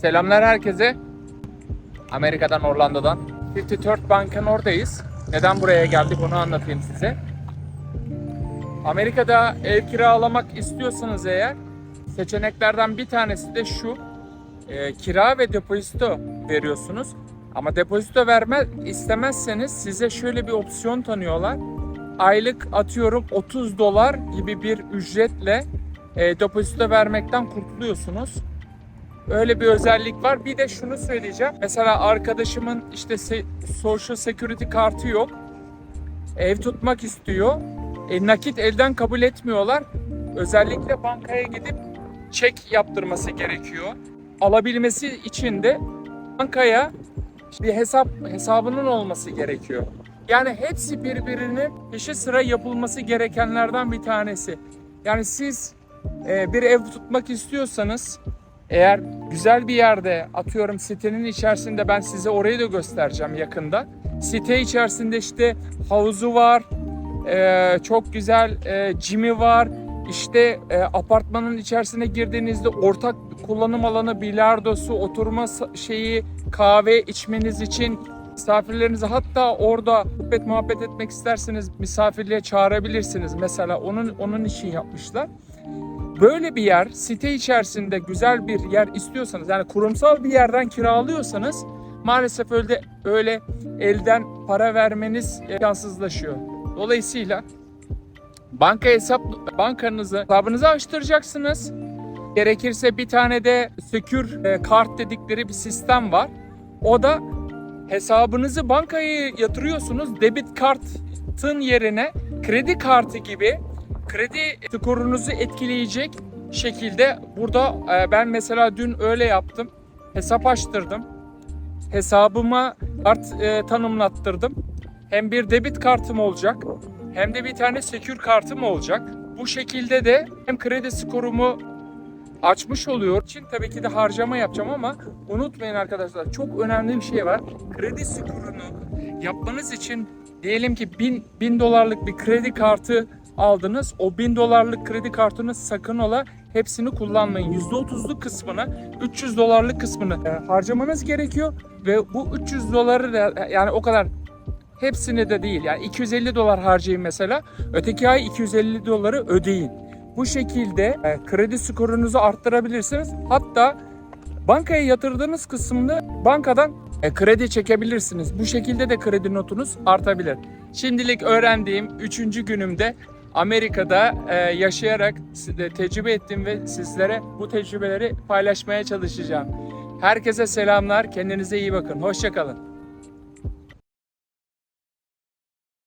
Selamlar herkese. Amerika'dan, Orlando'dan. 54 Bank'ın oradayız. Neden buraya geldik onu anlatayım size. Amerika'da ev kiralamak istiyorsanız eğer seçeneklerden bir tanesi de şu. E, kira ve depozito veriyorsunuz. Ama depozito verme istemezseniz size şöyle bir opsiyon tanıyorlar. Aylık atıyorum 30 dolar gibi bir ücretle e, depozito vermekten kurtuluyorsunuz. Öyle bir özellik var. Bir de şunu söyleyeceğim. Mesela arkadaşımın işte social security kartı yok. Ev tutmak istiyor. E, nakit elden kabul etmiyorlar. Özellikle bankaya gidip çek yaptırması gerekiyor. Alabilmesi için de bankaya bir hesap hesabının olması gerekiyor. Yani hepsi birbirinin peşi sıra yapılması gerekenlerden bir tanesi. Yani siz e, bir ev tutmak istiyorsanız eğer güzel bir yerde atıyorum sitenin içerisinde ben size orayı da göstereceğim yakında. Site içerisinde işte havuzu var, e, çok güzel e, gym'i var. İşte e, apartmanın içerisine girdiğinizde ortak kullanım alanı, bilardosu, oturma şeyi, kahve içmeniz için misafirlerinizi hatta orada muhabbet muhabbet etmek isterseniz misafirliğe çağırabilirsiniz. Mesela onun onun için yapmışlar. Böyle bir yer, site içerisinde güzel bir yer istiyorsanız, yani kurumsal bir yerden kiralıyorsanız maalesef öyle öyle elden para vermeniz imkansızlaşıyor. Dolayısıyla banka hesap bankanızı hesabınızı açtıracaksınız. Gerekirse bir tane de secure e, kart dedikleri bir sistem var. O da hesabınızı bankaya yatırıyorsunuz. Debit kartın yerine kredi kartı gibi kredi skorunuzu etkileyecek şekilde burada e, ben mesela dün öyle yaptım. Hesap açtırdım. Hesabıma kart e, tanımlattırdım. Hem bir debit kartım olacak hem de bir tane secure kartım olacak. Bu şekilde de hem kredi skorumu açmış oluyor. için tabii ki de harcama yapacağım ama unutmayın arkadaşlar çok önemli bir şey var. Kredi skorunu yapmanız için diyelim ki 1000 1000 dolarlık bir kredi kartı aldınız. O 1000 dolarlık kredi kartını sakın ola hepsini kullanmayın. %30'luk kısmını 300 dolarlık kısmını e, harcamanız gerekiyor ve bu 300 doları da yani o kadar hepsini de değil. Yani 250 dolar harcayın mesela. Öteki ay 250 doları ödeyin. Bu şekilde e, kredi skorunuzu arttırabilirsiniz. Hatta bankaya yatırdığınız kısmını bankadan e, kredi çekebilirsiniz. Bu şekilde de kredi notunuz artabilir. Şimdilik öğrendiğim 3. günümde Amerika'da e, yaşayarak tecrübe ettim ve sizlere bu tecrübeleri paylaşmaya çalışacağım. Herkese selamlar. Kendinize iyi bakın. Hoşçakalın.